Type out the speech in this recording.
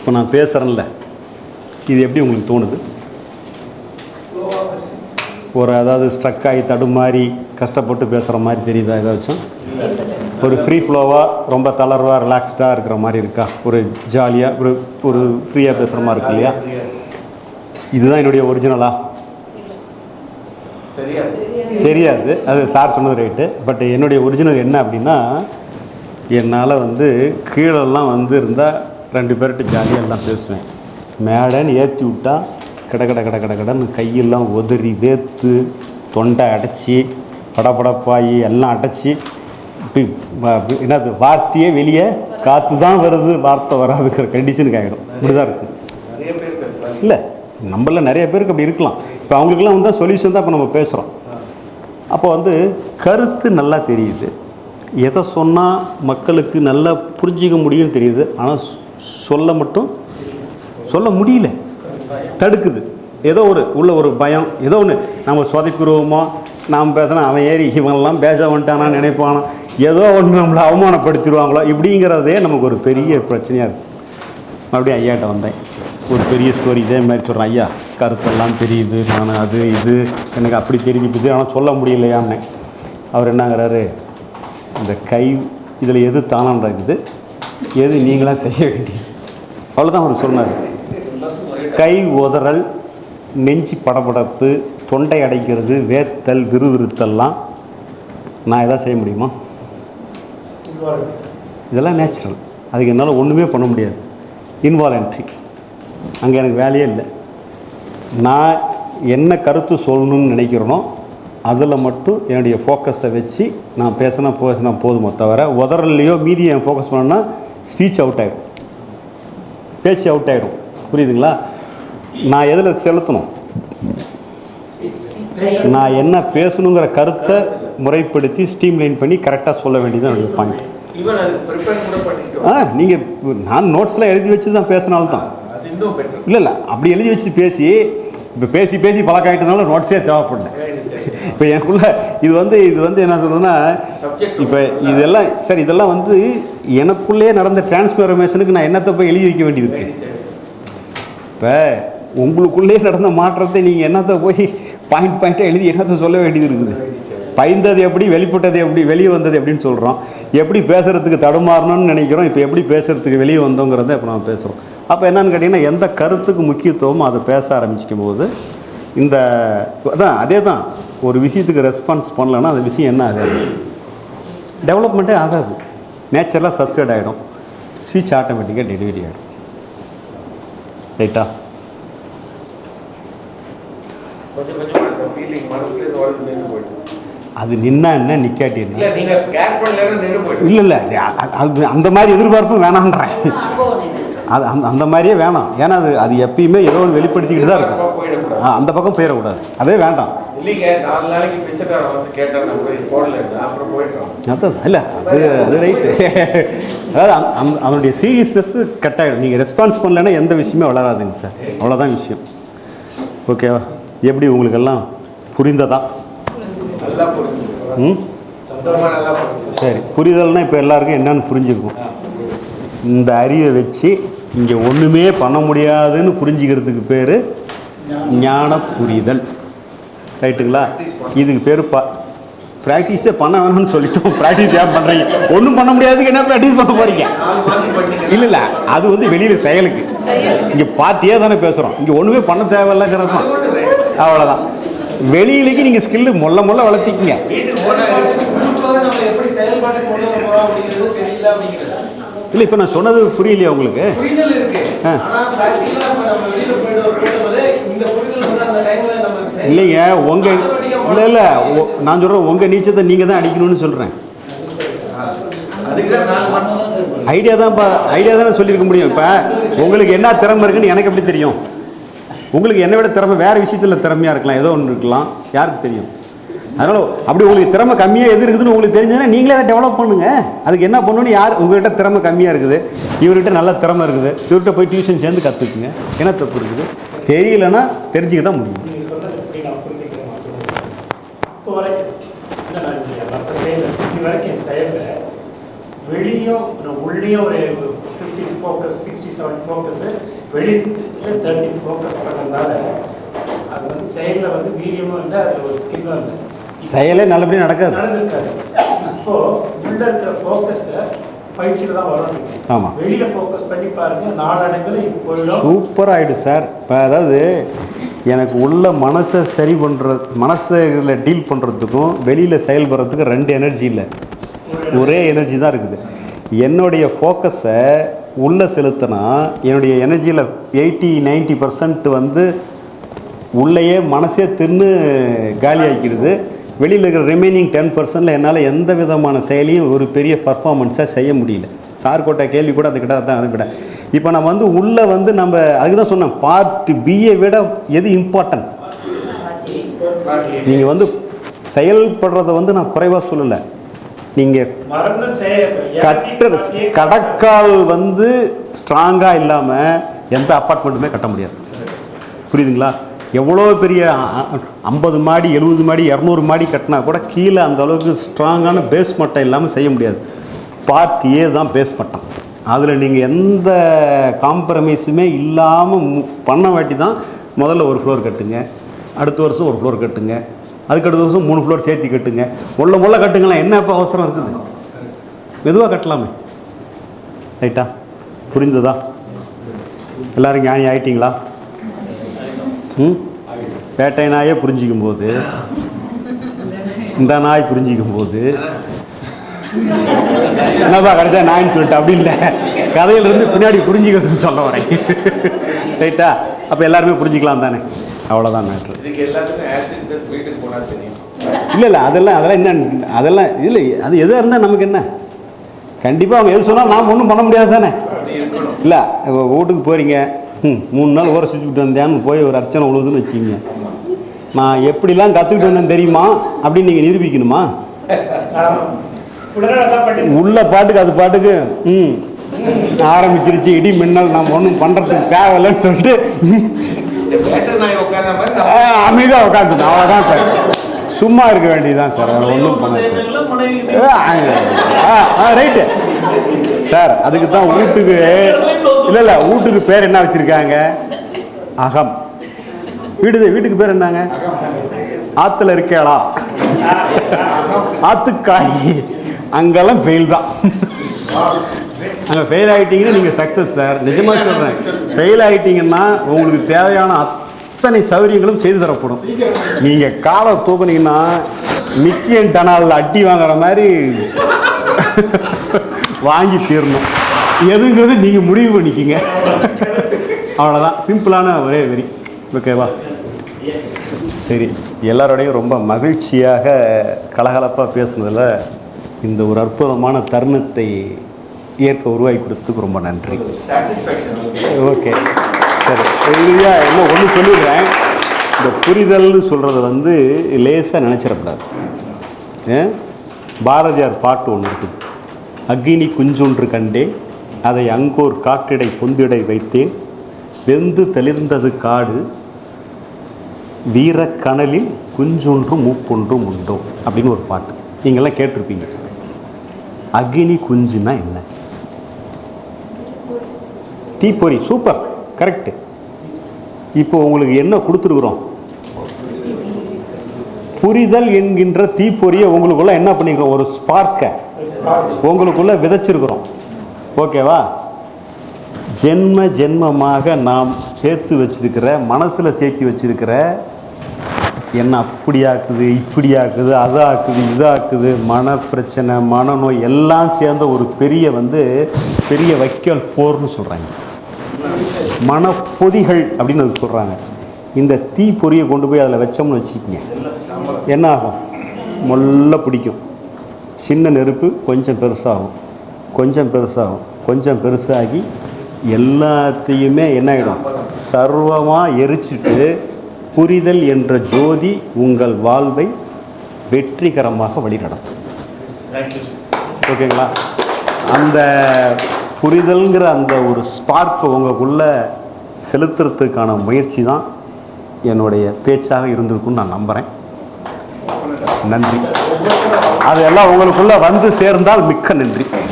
இப்போ நான் பேசுகிறேன்ல இது எப்படி உங்களுக்கு தோணுது? ஒரு அதாவது ஸ்ட்ரக் ஆகி தடுமாறி கஷ்டப்பட்டு பேசுகிற மாதிரி தெரியுதா ஏதாச்சும்? ஒரு ஃப்ரீ ஃப்ளோவாக ரொம்ப தளர்வாக ரிலாக்ஸ்டாக இருக்கிற மாதிரி இருக்கா? ஒரு ஜாலியாக ஒரு ஒரு ஃப்ரீயாக பேசுகிற மாதிரி இருக்கு இல்லையா? இதுதான் என்னுடைய ஒரிஜினலா தெரியாது. அது சார் சொன்னது ரைட்டு பட் என்னுடைய ஒரிஜினல் என்ன அப்படின்னா என்னால் வந்து கீழெல்லாம் வந்து இருந்தால் ரெண்டு பேர்கிட்ட ஜாலியாக எல்லாம் பேசுவேன். மேடன்னு ஏற்றி விட்டா கட கட கட கட கடன்னு கையெல்லாம் உதறி வேத்து தொண்டை அடைச்சி படபடப்பாயி எல்லாம் அடைச்சி என்னது வார்த்தையே வெளியே காற்று தான் வருது வார்த்தை வராதுங்கிற கண்டிஷனுக்கு ஆகிடும் இப்படி தான் இருக்கும். இல்லை நம்மள நிறைய பேருக்கு அப்படி இருக்கலாம். இப்போ அவங்களுக்குலாம் வந்து சொல்யூஷன் தான் இப்போ நம்ம பேசுகிறோம் அப்போ வந்து கருத்து நல்லா தெரியுது. எதை சொன்னால் மக்களுக்கு நல்லா புரிஞ்சிக்க முடியும்னு தெரியுது. ஆனால் சொல்ல மட்டும் சொல்ல முடியல. தடுக்குது. ஏதோ ஒரு உள்ள ஒரு பயம். ஏதோ ஒன்று நம்ம சொதைக்குருவோமோ நாம் பேசினா அவன் ஏறி இவங்கெல்லாம் பேச வந்துட்டானா நினைப்பானா? ஏதோ ஒன்று நம்மளை அவமானப்படுத்திடுவாங்களோ? இப்படிங்கிறதே நமக்கு ஒரு பெரிய பிரச்சனையாக இருக்குது மறுபடியும் ஐயாட்ட வந்தேன். ஒரு பெரிய ஸ்டோரி இதே மாதிரி சொல்கிறேன் ஐயா கருத்தெல்லாம் தெரியுது. நான் அது இது. எனக்கு அப்படி தெரிஞ்சு போச்சு ஆனால் சொல்ல முடியலையான்னு அவர் என்னங்கிறாரு இந்த கை இதில் எது தானான்றது எது நீங்களாக செய்ய வேண்டியது? அவ்வளோதான் அவர் சொன்னார். கை உதறல் நெஞ்சு படபடப்பு தொண்டை அடைக்கிறது வேர்த்தல் விறுவிறுத்தல்லாம் நான் எதாவது செய்ய முடியுமா? இதெல்லாம் நேச்சுரல் அதுக்கு என்னால் ஒன்றுமே பண்ண முடியாது. இன்வாலன்ட்ரி அங்கே எனக்கு வேலையே இல்லை. நான் என்ன கருத்து சொல்லணும்னு நினைக்கிறேனோ அதில் மட்டும் என்னுடைய ஃபோக்கஸை வச்சு நான் பேசினா பேசினா போதுமோ தவிர உதறலையோ மீதி என் ஃபோக்கஸ் பண்ணேன்னா ஸ்பீச் அவுட் ஆகிடும் பேச்சு அவுட் ஆகிடும் புரியுதுங்களா? நான் எதில் செலுத்தணும்? நான் என்ன பேசணுங்கிற கருத்தை முறைப்படுத்தி ஸ்டீம்லைன் பண்ணி கரெக்டாக சொல்ல வேண்டியது என்னுடைய பாயிண்ட் ஆ நீங்கள் நான் நோட்ஸ்லாம் எழுதி வச்சு தான் பேசினால்தான். தான் இல்லை இல்லை அப்படி எழுதி வச்சு பேசி இப்போ பேசி பேசி பழக்காயிட்டதுனால நோட்ஸே தேவைப்படல. இப்போ எனக்குள்ள இது வந்து இது வந்து என்ன சொல்றதுன்னா இப்போ இதெல்லாம் சரி இதெல்லாம் வந்து எனக்குள்ளே நடந்த டிரான்ஸ்ஃபர்மேஷனுக்கு நான் என்னத்தை போய் எழுதி வைக்க வேண்டியது இப்போ உங்களுக்குள்ளே நடந்த மாற்றத்தை நீங்கள் என்னத்தை போய் பாயிண்ட் பாயிண்ட்டாக எழுதி என்னத்தை சொல்ல வேண்டியது இருக்குது? பயந்தது எப்படி வெளிப்பட்டது எப்படி வெளியே வந்தது எப்படின்னு சொல்கிறோம் எப்படி பேசுகிறதுக்கு தடுமாறணும்னு நினைக்கிறோம். இப்போ எப்படி பேசுகிறதுக்கு வெளியே வந்தோங்கிறத இப்போ நம்ம பேசுகிறோம் அப்போ என்னன்னு கேட்டிங்கன்னா எந்த கருத்துக்கு முக்கியத்துவமோ அதை பேச ஆரம்பிக்கும் போது இந்த அதான் அதே தான் ஒரு விஷயத்துக்கு ரெஸ்பான்ஸ் பண்ணலன்னா அந்த விஷயம் என்ன ஆகாது. டெவலப்மெண்ட்டே ஆகாது. நேச்சரலாக சப்சைட் ஆகிடும் ஸ்பீச் ஆட்டோமேட்டிக்காக டெலிவரி ஆகிடும் ரைட்டா அது நின்னா என்ன நிக்காட்டி இல்ல என்ன இல்லை இல்லை அது அந்த மாதிரி எதிர்பார்ப்பும் வேணான்றேன் அது அந்த அந்த மாதிரியே வேணாம். ஏன்னா அது அது எப்பயுமே ஏதோ ஒன்று வெளிப்படுத்திக்கிட்டு தான் இருக்கும். அந்த பக்கம் போயிடக்கூடாது. அதே வேண்டாம். அதான் இல்லை அது அது ரைட்டு அதாவது அதனுடைய சீரியஸ்னஸ்ஸு கட் ஆகிடும் நீங்கள் ரெஸ்பான்ஸ் பண்ணலைன்னா எந்த விஷயமே வளராதுங்க சார். அவ்வளோதான் விஷயம். ஓகேவா எப்படி உங்களுக்கெல்லாம் புரிந்ததா? ம்? சரி புரிதல்னா இப்போ எல்லாருக்கும் என்னன்னு புரிஞ்சிருக்கும் இந்த அறிவை வச்சு இங்கே ஒன்றுமே பண்ண முடியாதுன்னு புரிஞ்சுக்கிறதுக்கு பேர் ஞான புரிதல் ரைட்டுங்களா? இதுக்கு பேர் ப ப்ராக்டிஸே பண்ண வேணும்னு சொல்லிட்டோம். ப்ராக்டிஸ் ஏன் பண்ணுறீங்க ஒன்றும் பண்ண முடியாதுக்கு என்ன ப்ராக்டிஸ் பண்ண போகிறீங்க இல்லை இல்லை. அது வந்து வெளியில் செயலுக்கு. இங்கே பார்ட்டியே தானே பேசுகிறோம் இங்கே ஒன்றுமே பண்ண தேவையில்லைங்கிறது தான். அவ்வளோதான் வெளியிலேக்கு நீங்கள் ஸ்கில்லு மொல்ல மொல்ல வளர்த்திக்கிங்க. இல்லை இப்போ நான் சொன்னது புரியலையா உங்களுக்கு? ஆ. இல்லைங்க உங்கள் இல்லை இல்லை நான் சொல்கிறேன் உங்கள் நீச்சத்தை நீங்கள் தான் அடிக்கணும்னு சொல்கிறேன் ஐடியா தான் இப்போ ஐடியா தானே சொல்லியிருக்க முடியும். இப்போ உங்களுக்கு என்ன திறமை இருக்குன்னு எனக்கு எப்படி தெரியும்? உங்களுக்கு என்னை விட திறமை வேறு விஷயத்தில் திறமையாக இருக்கலாம். ஏதோ ஒன்று இருக்கலாம். யாருக்கு தெரியும்? அதனால் அப்படி உங்களுக்கு திறமை கம்மியாக எது இருக்குதுன்னு உங்களுக்கு தெரிஞ்சதுன்னா நீங்களே அதை டெவலப் பண்ணுங்க. அதுக்கு என்ன பண்ணணும்னு யார் உங்கள்கிட்ட திறமை கம்மியாக இருக்குது. இவர்கிட்ட நல்ல திறமை இருக்குது. இவர்கிட்ட போய் டியூஷன் சேர்ந்து கற்றுக்குங்க என்ன தப்பு இருக்குது? தெரியலன்னா தெரிஞ்சுக்க தான் முடியும். வெளியும் ஒரு உள்ளேயும் ஒரு fifty focus sixty seven focus வெளியில் தேர்ட்டின் ஃபோக்கஸ் பண்ணதுனால அது வந்து செயலில் வந்து வீரியமும் இல்லை அது ஒரு ஸ்கில்லும் இல்லை செயலே நல்லபடியாக நடக்காது. நடந்திருக்காது. இப்போ உள்ள இருக்கிற ஃபோக்கஸை பயிற்சியில் தான் வரும் ஆமா. வெளியில ஃபோக்கஸ் பண்ணி பாருங்க நாளடைவில் போயிடும் சூப்பர் ஆகிடும் சார். இப்போ அதாவது எனக்கு உள்ள மனசை சரி பண்ணுறது மனசில் டீல் பண்ணுறதுக்கும் வெளியில் செயல்படுறதுக்கும் ரெண்டு எனர்ஜி இல்லை. ஒரே எனர்ஜி தான் இருக்குது. என்னுடைய ஃபோக்கஸை உள்ளே செலுத்தினா என்னுடைய எனர்ஜியில் எயிட்டி 90% பர்சன்ட் வந்து உள்ளேயே மனசே தின்னு காலி ஆக்கிடுது. வெளியில் இருக்கிற ரிமைனிங் டென் பர்சன்டில் என்னால் எந்த விதமான செயலையும் ஒரு பெரிய பர்ஃபார்மன்ஸாக செய்ய முடியல. சார் கோட்டை கேள்வி கூட அதுக்கிட்ட தான் அது இப்போ நம்ம வந்து உள்ளே வந்து நம்ம அதுக்கு தான் சொன்னேன் பார்ட் பிஏ விட எது இம்பார்ட்டன்ட் நீங்கள் வந்து செயல்படுறத வந்து நான் குறைவாக சொல்லலை. நீங்கள் கட்டுற கடக்கால் வந்து ஸ்ட்ராங்காக இல்லாமல் எந்த அப்பார்ட்மெண்ட்டுமே கட்ட முடியாது. புரியுதுங்களா? எவ்வளோ பெரிய ஐம்பது மாடி எழுபது மாடி இரநூறு மாடி கட்டினா கூட கீழே அந்த அளவுக்கு ஸ்ட்ராங்கான பேஸ் மட்டம் இல்லாமல் செய்ய முடியாது. பார்ட் ஏ தான் பேஸ் மட்டம் அதில் நீங்கள் எந்த காம்ப்ரமைஸுமே இல்லாமல் பண்ண வாட்டி தான் முதல்ல ஒரு ஃப்ளோர் கட்டுங்க. அடுத்த வருஷம் ஒரு ஃப்ளோர் கட்டுங்க. அதுக்கு அடுத்த வருஷம் மூணு ஃப்ளோர் சேர்த்து கட்டுங்க. முள்ள முள்ள கட்டுங்களேன். என்ன இப்போ அவசரம் இருக்குது? மெதுவாக கட்டலாமே. ரைட்டா புரிந்ததா? எல்லோரும் ஞானி ஆயிட்டீங்களா ம் வேட்டை நாயே புரிஞ்சிக்கும் போது இந்த நாய் புரிஞ்சிக்கும் போது என்னப்பா கடைசியாக நாயின்னு சொல்லிட்டு? அப்படி இல்லை. கதையிலிருந்து பின்னாடி புரிஞ்சிக்கிறதுக்கு சொல்ல வரேன். ரைட்டா? அப்போ எல்லாருமே புரிஞ்சிக்கலாம் தானே? அவ்வளோதான் மேட்ரு இல்லை இல்லை அதெல்லாம் அதெல்லாம் என்ன அதெல்லாம் இல்லை அது எதாக இருந்தால் நமக்கு என்ன? கண்டிப்பாக அவங்க எது சொன்னாலும் நாம் ஒன்றும் பண்ண முடியாது தானே? இல்லை வீட்டுக்கு போகிறீங்க ம் மூணு நாள் ஊற சுற்றிட்டு வந்தேன்னு போய் ஒரு அர்ச்சனை உழுவுதுன்னு வச்சிங்க. நான் எப்படிலாம் கற்றுக்கிட்டு வந்தேன் தெரியுமா? அப்படின்னு நீங்கள் நிரூபிக்கணுமா? உள்ள பாட்டுக்கு அது பாட்டுக்கு ம் ஆரம்பிச்சிருச்சு. இடி மின்னல் நம்ம ஒன்றும் பண்ணுறதுக்கு தேவையில்லைன்னு சொல்லிட்டு. ஆ, அமைதியாக உட்காந்துட்டு அவ்வளோதான் சார். சும்மா இருக்க வேண்டியதுதான் சார். ஒன்றும் பண்ண ரைட்டு. சார் அதுக்கு தான் வீட்டுக்கு இல்லை இல்லை வீட்டுக்கு பேர் என்ன வச்சுருக்காங்க? அகம். வீடு வீட்டுக்கு பேர் என்னங்க? ஆற்றுல இருக்கேளா? ஆத்துக்காய் அங்கெல்லாம் ஃபெயில் தான். அங்கே ஃபெயில் ஆகிட்டீங்கன்னா நீங்கள் சக்ஸஸ் சார் நிஜமாக சொல்கிறேன் ஃபெயில் ஆகிட்டீங்கன்னா உங்களுக்கு தேவையான அத்தனை சௌகரியங்களும் செய்து தரப்படும். நீங்கள் காலை தூக்குனீங்கன்னா மிக்கியன் டனாலில் அட்டி வாங்குற மாதிரி வாங்கி தீரணும். எதுங்கிறது நீங்கள் முடிவு பண்ணிக்கிங்க. அவ்வளோதான் சிம்பிளான ஒரே வரி ஓகேவா சரி. எல்லாரோடையும் ரொம்ப மகிழ்ச்சியாக கலகலப்பாக பேசுனதில் இந்த ஒரு அற்புதமான தருணத்தை ஏற்க உருவாக்கி கொடுத்ததுக்கு ரொம்ப நன்றி. ஓகே சரி. இறுதியாக என்ன ஒன்று சொல்லிடுறேன். இந்த புரிதல்னு சொல்கிறது வந்து லேசாக நினச்சிடக்கூடாது. பாரதியார் பாட்டு ஒன்று இருக்குது. அக்னி குஞ்சொன்று கண்டேன். அதை அங்கோர் காற்றிடை பொந்திடை வைத்தேன். வெந்து தெளிர்ந்தது காடு. வீரக்கனலில் குஞ்சொன்றும் மூப்பொன்றும் உண்டோ அப்படின்னு ஒரு பாட்டு. நீங்கள்லாம் கேட்டிருப்பீங்க. அக்னி குஞ்சுனா என்ன? தீப்பொறி. சூப்பர். கரெக்டு. இப்போ உங்களுக்கு என்ன கொடுத்துருக்குறோம்? புரிதல் என்கின்ற தீப்பொறியை உங்களுக்குள்ள என்ன பண்ணிக்கிறோம்? ஒரு ஸ்பார்க்கை. உங்களுக்குள்ள விதைச்சிருக்கிறோம். ஓகேவா? ஜென்ம ஜென்மமாக நாம் சேர்த்து வச்சிருக்கிற மனசில் சேர்த்து வச்சிருக்கிற என்ன அப்படியாக்குது இப்படியாக்குது அதாக்குது இதாக்குது மன பிரச்சனை மனநோய் எல்லாம் சேர்ந்த ஒரு பெரிய வந்து பெரிய வைக்கல் போர்னு சொல்கிறாங்க மனப்பொதிகள் அப்படின்னு அதுக்கு சொல்கிறாங்க இந்த தீ பொறியை கொண்டு போய் அதில் வச்சோம்னு வச்சுக்கோங்க. என்ன ஆகும்? மொல்ல பிடிக்கும். சின்ன நெருப்பு கொஞ்சம் பெருசாகும். கொஞ்சம் பெருசாகும். கொஞ்சம் பெருசாகி எல்லாத்தையுமே என்ன ஆகிடும் சர்வமாக எரிச்சிட்டு புரிதல் என்ற ஜோதி உங்கள் வாழ்வை வெற்றிகரமாக வழிநடத்தும். ஓகேங்களா? அந்த புரிதல்ங்கிற அந்த ஒரு ஸ்பார்க்கை உங்களுக்குள்ள செலுத்துறதுக்கான முயற்சி தான் என்னுடைய பேச்சாக இருந்திருக்கும்னு நான் நம்புகிறேன் நன்றி. அது எல்லாம் உங்களுக்குள்ள வந்து சேர்ந்தால் மிக்க நன்றி.